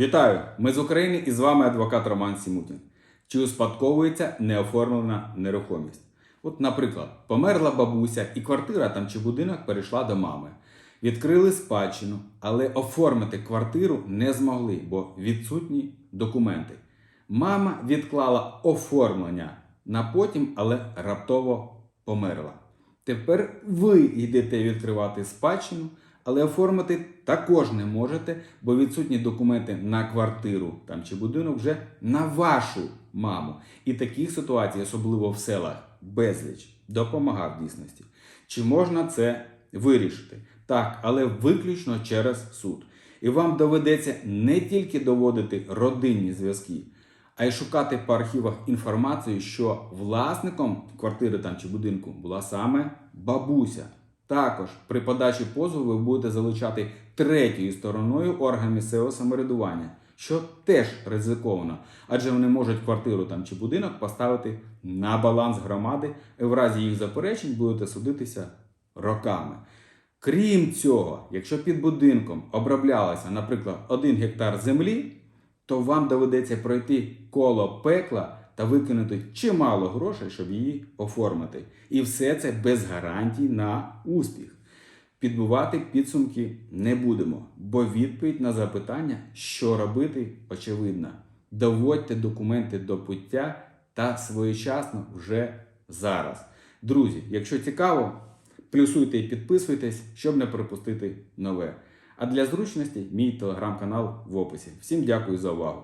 Вітаю! Ми з України і з вами адвокат Роман Сімутін. Чи успадковується неоформлена нерухомість? От, наприклад, померла бабуся, і квартира там чи будинок перейшла до мами. Відкрили спадщину, але оформити квартиру не змогли, бо відсутні документи. Мама відклала оформлення на потім, але раптово померла. Тепер ви йдете відкривати спадщину, але оформити також не можете, бо відсутні документи на квартиру там чи будинок вже на вашу маму. І таких ситуацій, особливо в селах, безліч допомагав дійсності. Чи можна це вирішити? Так, але виключно через суд. І вам доведеться не тільки доводити родинні зв'язки, а й шукати по архівах інформацію, що власником квартири там чи будинку була саме бабуся. Також при подачі позову ви будете залучати третьою стороною орган місцевого самоврядування, що теж ризиковано, адже вони можуть квартиру там чи будинок поставити на баланс громади, і в разі їх заперечень будете судитися роками. Крім цього, якщо під будинком оброблялося, наприклад, 1 гектар землі, то вам доведеться пройти коло пекла та викинути чимало грошей, щоб її оформити. І все це без гарантій на успіх. Підбивати підсумки не будемо, бо відповідь на запитання, що робити, очевидна. Доводьте документи до пуття та своєчасно вже зараз. Друзі, якщо цікаво, плюсуйте і підписуйтесь, щоб не пропустити нове. А для зручності мій телеграм-канал в описі. Всім дякую за увагу.